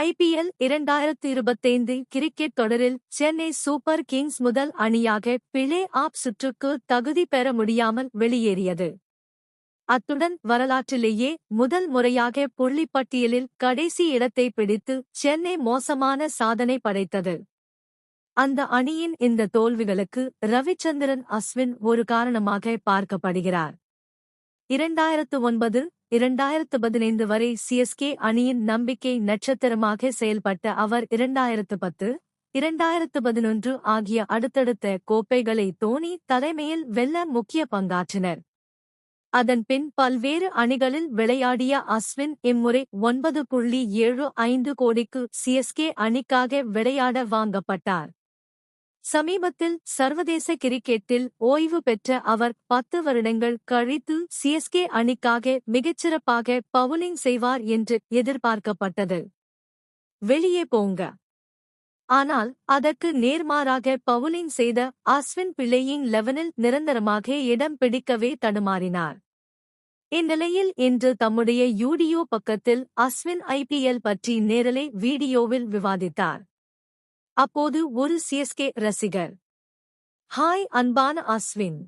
IPL இரண்டாயிரத்து இருபத்தைந்து cricket தொடரில் சென்னை சூப்பர் கிங்ஸ் முதல் அணியாக பிளே ஆப் சுற்றுக்கு தகுதி பெற முடியாமல் வெளியேறியது. அத்துடன் வரலாற்றிலேயே முதல் முறையாக புள்ளிப்பட்டியலில் கடைசி இடத்தை பிடித்து சென்னை மோசமான சாதனை படைத்தது. அந்த அணியின் இந்த தோல்விகளுக்கு ரவிச்சந்திரன் அஸ்வின் ஒரு காரணமாக பார்க்கப்படுகிறார். இரண்டாயிரத்து ஒன்பது இரண்டாயிரத்து பதினைந்து வரை சிஎஸ்கே அணியின் நம்பிக்கை நட்சத்திரமாக செயல்பட்ட அவர் இரண்டாயிரத்து பத்து இரண்டாயிரத்து பதினொன்று ஆகிய அடுத்தடுத்த கோப்பைகளை தோனி தலைமையில் வெல்ல முக்கிய பங்காற்றினர். அதன்பின் பல்வேறு அணிகளில் விளையாடிய அஸ்வின் இம்முறை ஒன்பது புள்ளி ஏழு ஐந்து கோடிக்கு சிஎஸ்கே அணிக்காக விளையாட வாங்கப்பட்டார். சமீபத்தில் சர்வதேச கிரிக்கெட்டில் ஓய்வு பெற்ற அவர் பத்து வருடங்கள் கழித்து சிஎஸ்கே அணிக்காக மிகச்சிறப்பாக பவுலிங் செய்வார் என்று எதிர்பார்க்கப்பட்டது. வெளியே போங்க. ஆனால் அதற்கு நேர்மாறாக பவுலிங் செய்த அஸ்வின் பிள்ளையின் லெவனில் நிரந்தரமாக இடம் பிடிக்கவே தடுமாறினார். இந்நிலையில் இன்று தம்முடைய யூடியோ பக்கத்தில் அஸ்வின் ஐபிஎல் பற்றி நேரலை வீடியோவில் விவாதித்தார். அப்போது ஒரு சிஎஸ்கே ரசிகர். ஹாய் அன்பான அஸ்வின்.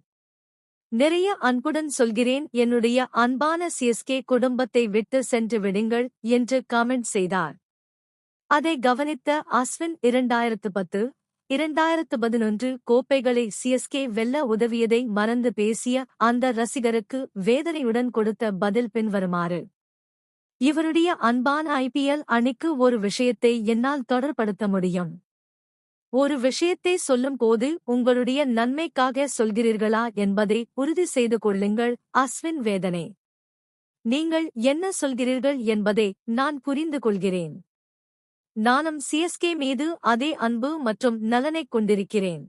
நிறைய அன்புடன் சொல்கிறேன். என்னுடைய அன்பான சிஎஸ்கே குடும்பத்தை விட்டு சென்று விடுங்கள் என்று கமெண்ட் செய்தார். அதை கவனித்த அஸ்வின் இரண்டாயிரத்து பத்து இரண்டாயிரத்து பதினொன்று கோப்பைகளை சிஎஸ்கே வெல்ல உதவியதை மறந்து பேசிய அந்த ரசிகருக்கு வேதனையுடன் கொடுத்த பதில் பின்வருமாறு. இவருடைய அன்பான ஐபிஎல் அணிக்கு ஒரு விஷயத்தை என்னால் தொடர்படுத்த முடியும். ஒரு விஷயத்தை சொல்லும் போது உங்களுடைய நன்மைக்காக சொல்கிறீர்களா என்பதை உறுதி செய்து கொள்ளுங்கள் அஸ்வின் வேதனை. நீங்கள் என்ன சொல்கிறீர்கள் என்பதை நான் புரிந்து கொள்கிறேன். நானும் சிஎஸ்கே மீது அதே அன்பு மற்றும் நலனைக் கொண்டிருக்கிறேன்.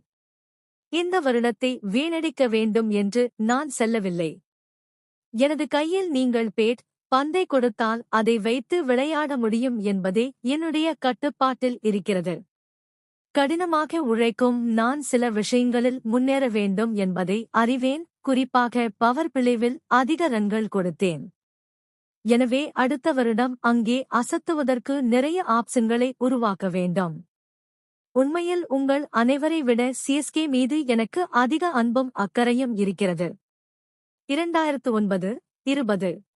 இந்த வருடத்தை வீணடிக்க வேண்டும் என்று நான் செல்லவில்லை. எனது கையில் நீங்கள் பேட் பந்தை கொடுத்தால் அதை வைத்து விளையாட முடியும் என்பதே என்னுடைய கட்டுப்பாட்டில் இருக்கிறது. கடினமாக உழைக்கும் நான் சில விஷயங்களில் முன்னேற வேண்டும் என்பதை அறிவேன். குறிப்பாக பவர் பிளேவில் அதிக ரன்கள் கொடுத்தேன். எனவே அடுத்த வருடம் அங்கே அசத்துவதற்கு நிறைய ஆப்ஷன்களை உருவாக்க வேண்டும். உண்மையில் உங்கள் அனைவரை விட சிஎஸ்கே மீது எனக்கு அதிக அன்பும் அக்கறையும் இருக்கிறது. இரண்டாயிரத்து ஒன்பது இருபது.